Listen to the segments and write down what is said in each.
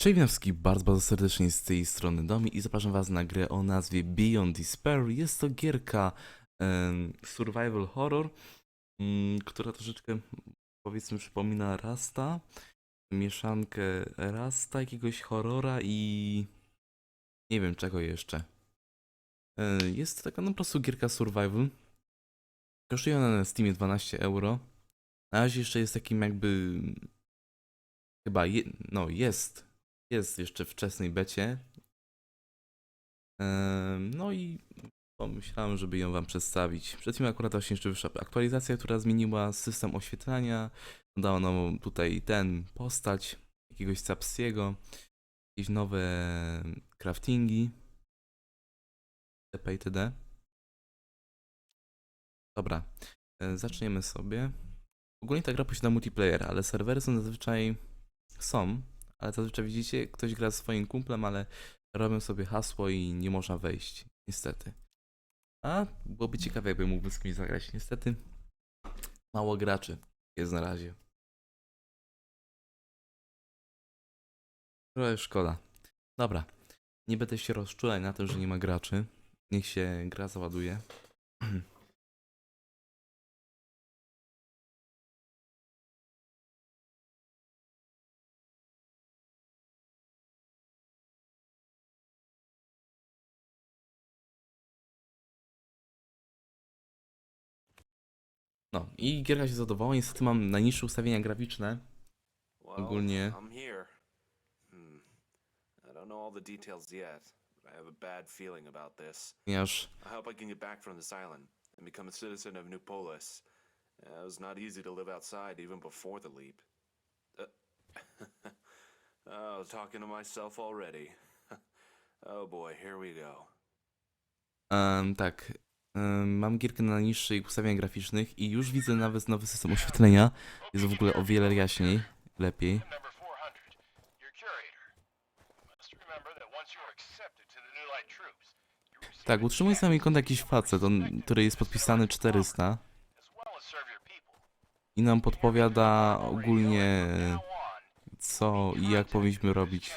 Cześć Winowski, bardzo, bardzo serdecznie z tej strony Domi i zapraszam Was na grę o nazwie Beyond Despair. Jest to gierka em, survival horror, mm, która troszeczkę powiedzmy przypomina Rasta, mieszankę Rasta, jakiegoś horrora i nie wiem czego jeszcze. E, Jest to taka no po prostu gierka survival. Kosztuje ona na Steamie 12 euro. Na razie jeszcze jest takim jakby chyba, je, no jest jest jeszcze w wczesnej becie. No i pomyślałem, żeby ją wam przedstawić. Przed tym akurat właśnie jeszcze wyszła aktualizacja, która zmieniła system oświetlania. Dodała nową tutaj ten postać jakiegoś Sapsiego, jakieś nowe craftingi. TP itd. Dobra, e, zaczniemy sobie. Ogólnie ta gra posiada multiplayer, ale serwery są zazwyczaj są, ale zazwyczaj widzicie, ktoś gra z swoim kumplem, ale robią sobie hasło i nie można wejść. Niestety. A byłoby ciekawe, jakby mógłby z kimś zagrać. Niestety mało graczy jest na razie. Trochę szkoda. Dobra. Nie będę się rozczulać na to, że nie ma graczy. Niech się gra załaduje. No i gierka się zadowolona. Niestety mam najniższe ustawienia graficzne. Ogólnie-. Hmm. Ponieważ I hope I can get back from this island and become a citizen of New Polis. Uh, it was not easy to live outside even before the leap. Uh, oh, talking to myself already. oh boy, here we go. Em, tak. Mam gierkę na niższych ustawieniach graficznych i już widzę nawet nowy system oświetlenia. Jest w ogóle o wiele jaśniej, lepiej. Number 400, your curator. You must remember that once you are accepted to the New Light troops, you receive Tak, utrzymuje z nami kontakt jakiś facet, on, który jest podpisany 400 as well as serve your people. i nam podpowiada ogólnie co i jak powinniśmy robić.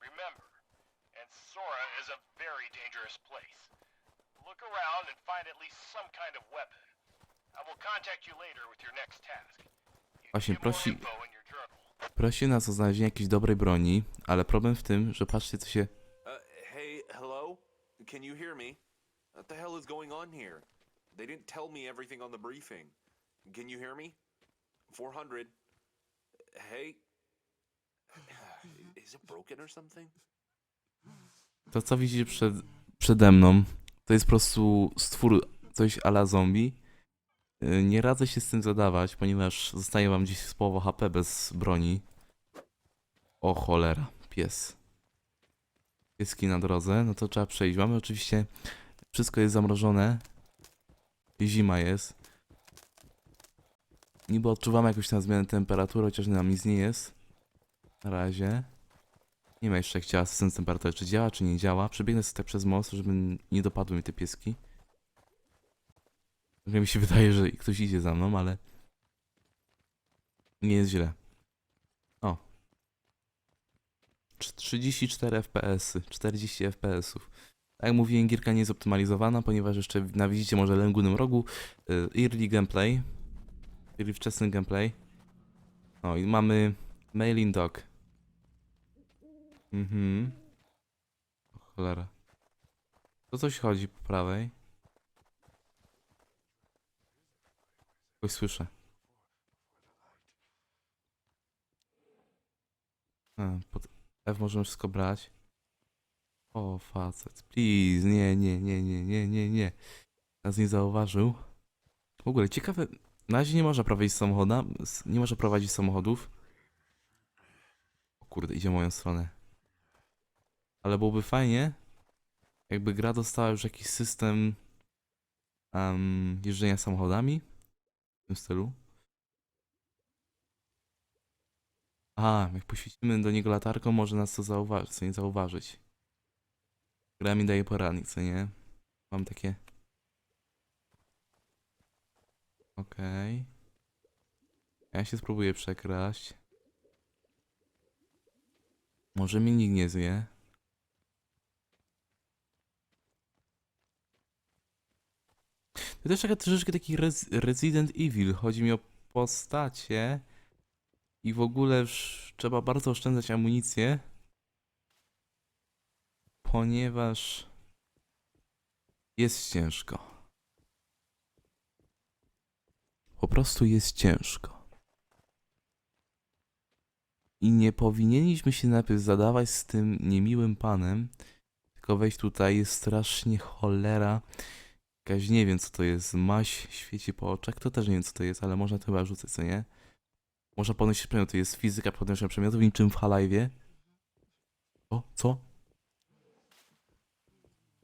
Remember, Ansora is a very dangerous place. Look around and find at least some kind of weapon. I will contact you later with your next task. You can Właśnie prosi-. Prosi nas o znalezienie jakiejś dobrej broni, ale problem w tym, że patrzcie co się... Uh, hey, hello? Can you hear me? What the hell is going on here? They didn't tell me everything on the briefing. Can you hear me? 400. Hey? Is it broken or something? To co widzicie przed, przede mną, to jest po prostu stwór coś ala zombie. Y, Nie radzę się z tym zadawać, ponieważ zostaje wam gdzieś z połowa HP bez broni. O cholera, pies. Pieski na drodze, no to trzeba przejść. Mamy oczywiście, wszystko jest zamrożone. Zima jest. Niby odczuwamy jakąś tam zmianę temperatury, chociaż nam nic nie jest. Na razie. Nie ma jeszcze jak działa system temperatury, czy działa, czy nie działa. Przebiegnę sobie tak przez most, żeby nie dopadły mi te pieski. Trochę mi się wydaje, że ktoś idzie za mną, ale... Nie jest źle. O. Trz- 34 FPS, 40 FPS-ów. Tak jak mówiłem, gierka nie jest optymalizowana, ponieważ jeszcze na widzicie może lęgunym rogu y, early gameplay, czyli wczesny gameplay. O i mamy mailing dog. Mhm. O cholera. To coś chodzi po prawej. Kogoś słyszę. Pod F możemy wszystko brać. O, facet. Please, nie, nie, nie, nie, nie, nie, nie. Nas nie zauważył. W ogóle ciekawe, na razie nie można prowadzić samochoda, nie można prowadzić samochodów. O kurde, idzie w moją stronę. Ale byłoby fajnie, jakby gra dostała już jakiś system um, jeżdżenia samochodami w tym stylu. A, jak poświecimy do niego latarką, może nas to zauważyć, co nie zauważyć. Gra mi daje poradnik, co nie? Mam takie... Okej. Ja się spróbuję przekraść. Może mnie nikt nie zje. To też taka troszeczkę taki Res Resident Evil. Chodzi mi o postacie. I w ogóle trzeba bardzo oszczędzać amunicję. Ponieważ jest ciężko. Po prostu jest ciężko. I nie powinniśmy się najpierw zadawać z tym niemiłym panem, tylko wejść tutaj, jest strasznie cholera. Jakaś nie wiem co to jest, maś świeci po oczach, to też nie wiem co to jest, ale można to chyba rzucać, co nie? Można podnosić to jest fizyka podnoszenia przedmiotów, niczym w Halajwie. O, co?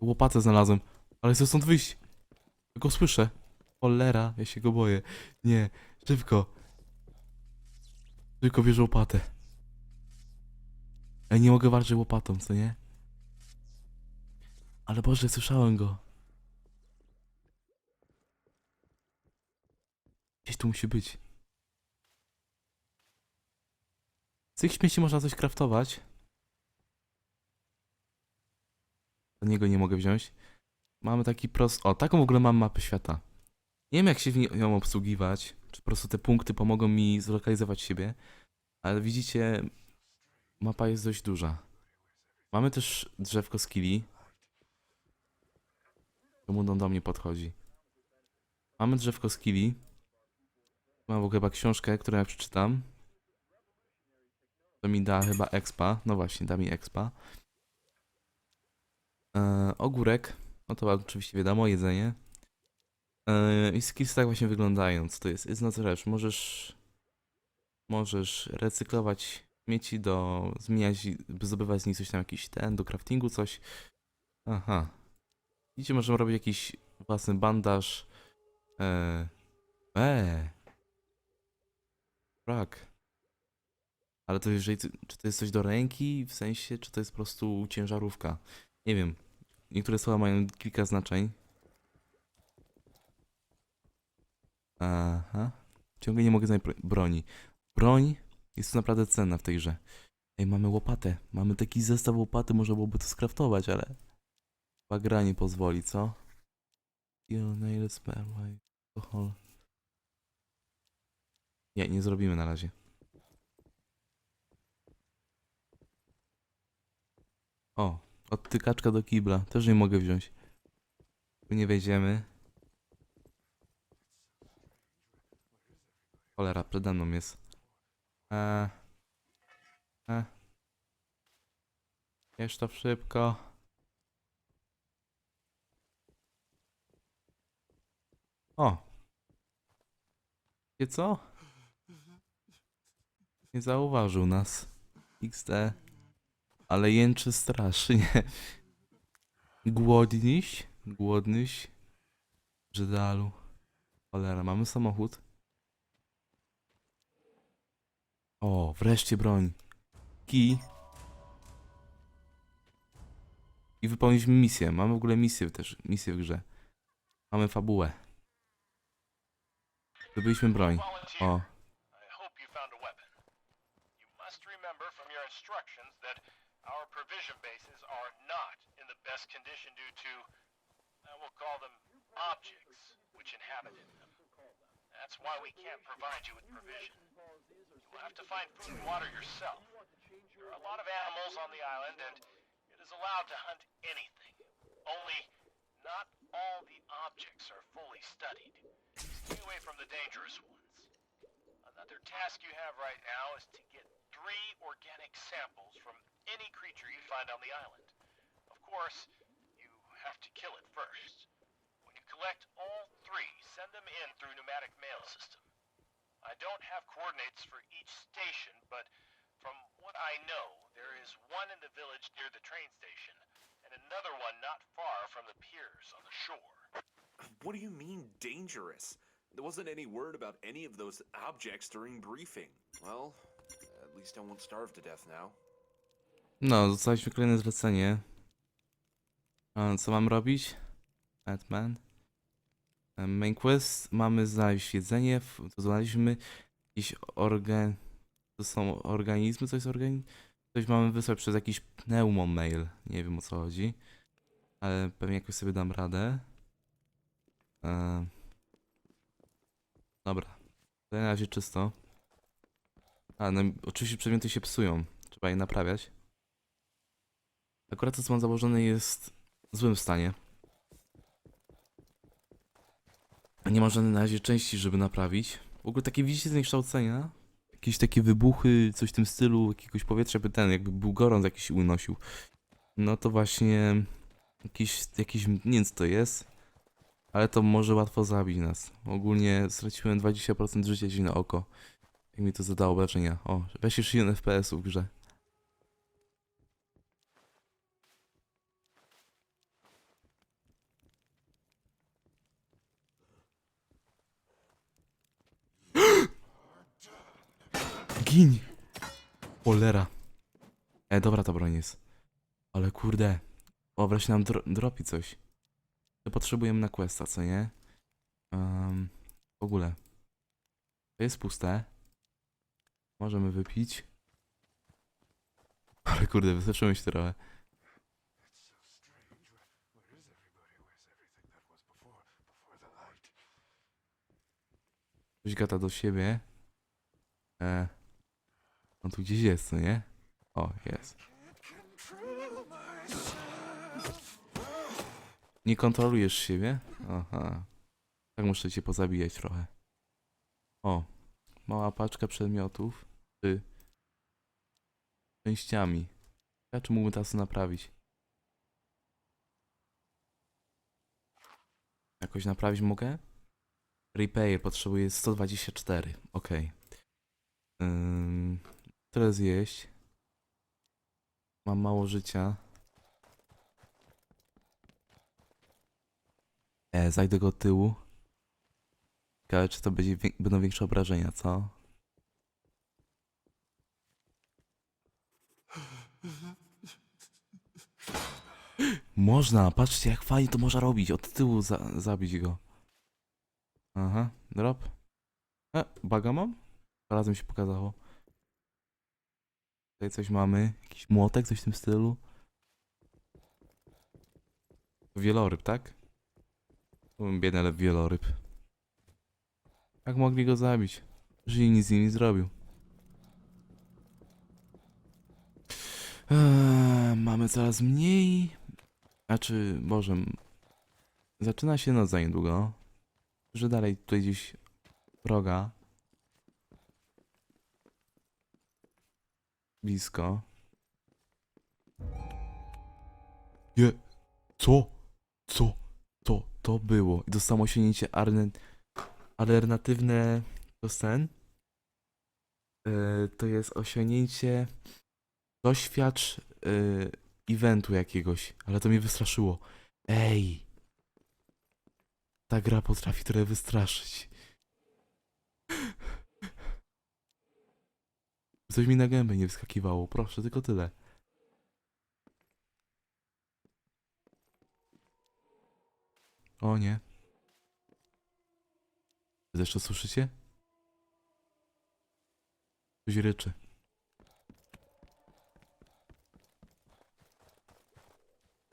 Łopatę znalazłem, ale chcę stąd wyjść. Ja go słyszę. Cholera, ja się go boję. Nie, szybko. Tylko bierze łopatę. Ja nie mogę walczyć łopatą, co nie? Ale Boże, słyszałem go. Gdzieś tu musi być. Z tych śmieci można coś kraftować. Do niego nie mogę wziąć. Mamy taki prost... O, taką w ogóle mam mapę świata. Nie wiem jak się w ją obsługiwać. Czy po prostu te punkty pomogą mi zlokalizować siebie. Ale widzicie, mapa jest dość duża. Mamy też drzewko skilli. Czemu on do mnie podchodzi? Mamy drzewko skilli. Mam chyba książkę, którą ja przeczytam. To mi da chyba expa. No właśnie, da mi expa. Eee, ogórek. No to oczywiście wiadomo, jedzenie. Eee, I skills tak właśnie wyglądają. Co to jest? Na co rzecz. Możesz... Możesz recyklować śmieci do... Zmieniać, zdobywać z nich coś tam, jakiś ten, do craftingu coś. Aha. Widzicie, możemy robić jakiś własny bandaż. Eee. Frak. Ale to jeżeli, czy to jest coś do ręki, w sensie, czy to jest po prostu ciężarówka? Nie wiem. Niektóre słowa mają kilka znaczeń. Aha. Ciągle nie mogę znaleźć bro- broni. Broń jest naprawdę cenna w tej grze. Ej, mamy łopatę. Mamy taki zestaw łopaty, można byłoby to skraftować, ale... Chyba gra nie pozwoli, co? Steel, nail, spell, white, alcohol. Nie, nie zrobimy na razie. O, odtykaczka do kibla. Też nie mogę wziąć. Tu nie wejdziemy. Cholera, przede mną jest. Eee. Eee. Jeszcze to szybko. O. Wiecie co? Nie zauważył nas. XD. Ale jęczy strasznie. Głodniś? Głodnyś? Brzydalu. Cholera, mamy samochód? O, wreszcie broń. Kij. I wypełniliśmy misję. Mamy w ogóle misję też, misję w grze. Mamy fabułę. Zdobyliśmy broń. O, provision bases are not in the best condition due to, uh, I will call them objects which inhabit in them. That's why we can't provide you with provision. You will have to find food and water yourself. There are a lot of animals on the island and it is allowed to hunt anything. Only not all the objects are fully studied. Stay away from the dangerous ones. Another task you have right now is to get three organic samples from any creature you find on the island. Of course, you have to kill it first. When you collect all three, send them in through pneumatic mail system. I don't have coordinates for each station, but from what I know, there is one in the village near the train station, and another one not far from the piers on the shore. What do you mean dangerous? There wasn't any word about any of those objects during briefing. Well, at least I won't starve to death now. No, dostaliśmy kolejne zlecenie. A co mam robić? Batman. E, Main quest. Mamy znaleźć jedzenie. To znaleźliśmy jakieś organ... To są organizmy? Co jest organizm? Coś mamy wysłać przez jakiś pneumo mail. Nie wiem o co chodzi. Ale pewnie jakoś sobie dam radę. Eee. Dobra. To na razie czysto. A, no oczywiście przedmioty się psują. Trzeba je naprawiać. Akurat to, co mam założone, jest w złym stanie. Nie ma żadnej na razie części, żeby naprawić. W ogóle takie widzicie zniekształcenia? Jakieś takie wybuchy, coś w tym stylu, jakiegoś powietrza, by ten, jakby był gorąc jakiś unosił. No to właśnie jakiś, jakiś, nie wiem co to jest, ale to może łatwo zabić nas. Ogólnie straciłem 20% życia gdzieś na oko. Jak mi to zadało wrażenia. O, weź już 1 FPS w grze. Gin! Cholera. E, dobra ta broń jest. Ale kurde. O, wreszcie nam dro dropi coś. To potrzebujemy na questa, co nie? Um, w ogóle. To jest puste. Możemy wypić. Ale kurde, wystarczyło się trochę. Ktoś gada do siebie. E, on tu gdzieś jest, nie? O, jest. Nie kontrolujesz siebie? Aha. Tak muszę cię pozabijać trochę. O, mała paczka przedmiotów z częściami. Ja czy mógłbym teraz naprawić? Jakoś naprawić mogę? Repair potrzebuje 124. Okej. Ym, tyle zjeść. Mam mało życia. E, zajdę go od tyłu. Ciekawe, czy to będzie, będą większe obrażenia, co? Można, patrzcie jak fajnie to można robić. Od tyłu za zabić go. Aha, drop. E, baga mam? Razem się pokazało. Tutaj coś mamy. Jakiś młotek, coś w tym stylu. Wieloryb, tak? Biedny, ale wieloryb. Jak mogli go zabić? Że nic z nim nie zrobił. Eee, mamy coraz mniej. Znaczy, Boże. Zaczyna się noc za niedługo. Że dalej tutaj gdzieś wroga. Blisko. Je. Co? Co? To, to było. I dostałem osiągnięcie arne, alternatywne to sen. Yy, to jest osiągnięcie doświadcz yy, eventu jakiegoś, ale to mnie wystraszyło. Ej! Ta gra potrafi trochę wystraszyć. Coś mi na gębę nie wskakiwało, proszę, tylko tyle. O nie. Zresztą słyszycie? Coś ryczy.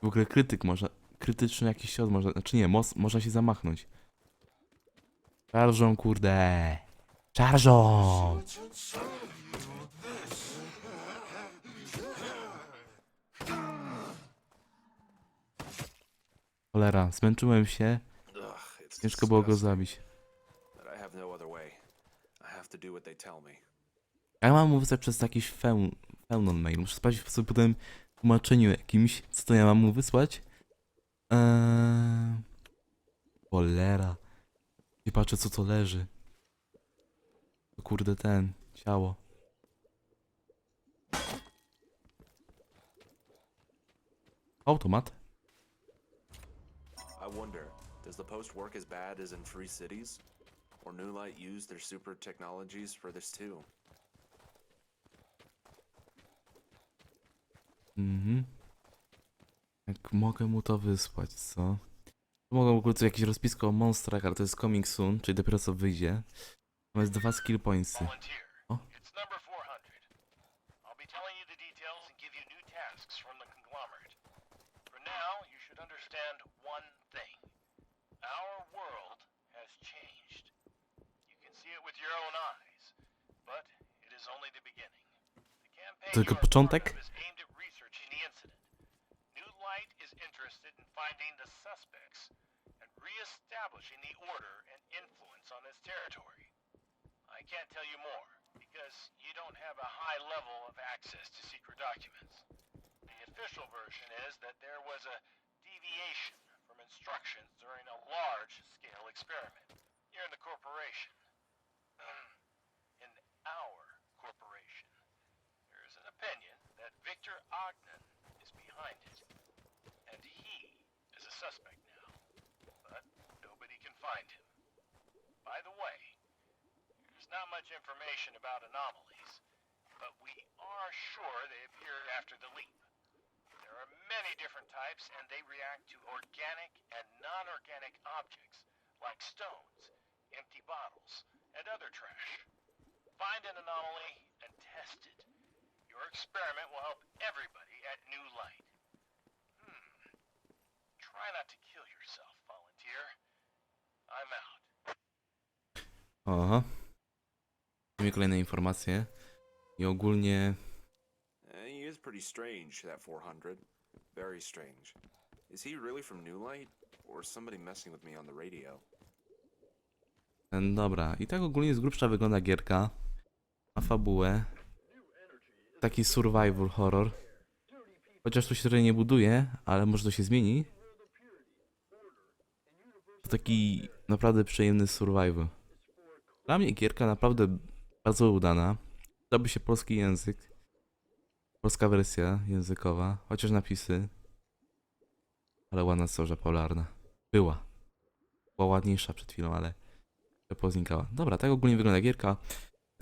W ogóle krytyk można, krytyczny jakiś cios można, znaczy nie, można się zamachnąć. Czarżą, kurde. Czarżą! Cholera, zmęczyłem się. Ciężko było go zabić. No. Ja mam mu wysłać przez jakiś feun, feunon mail. Muszę sprawdzić w sobie potem tłumaczeniu jakimś, co to ja mam mu wysłać. Eee... Cholera. Nie patrzę co to leży. To kurde ten, ciało. Automat? Does the post work as bad as in Free Cities? Or New Light use their super technologies for this too? Mhm. Jak mogę mu to wysłać, co? Mogę w ogóle tu jakieś rozpisko o monstrach, ale to jest coming soon, czyli dopiero co wyjdzie. Mamy dwa skill pointsy. Volunteer. Oh. It's number own eyes, but it is only the beginning. The campaign Tylko you are part początek? is aimed at researching the incident. New Light is interested in finding the suspects and re-establishing the order and influence on this territory. I can't tell you more, because you don't have a high level of access to secret documents. The official version is that there was a deviation from instructions during a large-scale experiment here in the corporation. in our corporation. There is an opinion that Victor Ogden is behind it, and he is a suspect now, but nobody can find him. By the way, there's not much information about anomalies, but we are sure they appeared after the leap. There are many different types, and they react to organic and non-organic objects, like stones, empty bottles, and other trash. Find an anomaly and test it. Your experiment will help everybody at New Light. Hmm. Try not to kill yourself, volunteer. I'm out. Oho. Mamy kolejne informacje. I ogólnie Eh, he is pretty strange, that 400. Very strange. Is he really from New Light? Or somebody messing with me on the radio? Dobra, i tak ogólnie z grubsza wygląda gierka. Ma fabułę. Taki survival horror. Chociaż tu się trochę nie buduje, ale może to się zmieni. To taki naprawdę przyjemny survival. Dla mnie gierka naprawdę bardzo udana. Przydałby się polski język. Polska wersja językowa, chociaż napisy. Ale ładna storza polarna. Była. Była ładniejsza przed chwilą, ale poznikała. Dobra, tak ogólnie wygląda gierka.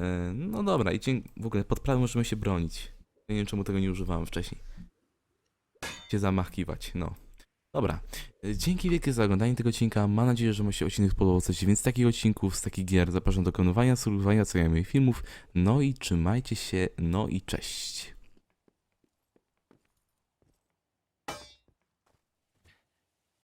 E, No dobra, i w ogóle pod prawem możemy się bronić. Nie wiem czemu tego nie używałem wcześniej. Się zamachiwać, no. Dobra, e, dzięki wielkie za oglądanie tego odcinka. Mam nadzieję, że Wam się odcinek podobał coś więcej takich odcinków, z takich gier. Zapraszam do kontynuowania, subskrybowania, co filmów. No i trzymajcie się, no i cześć.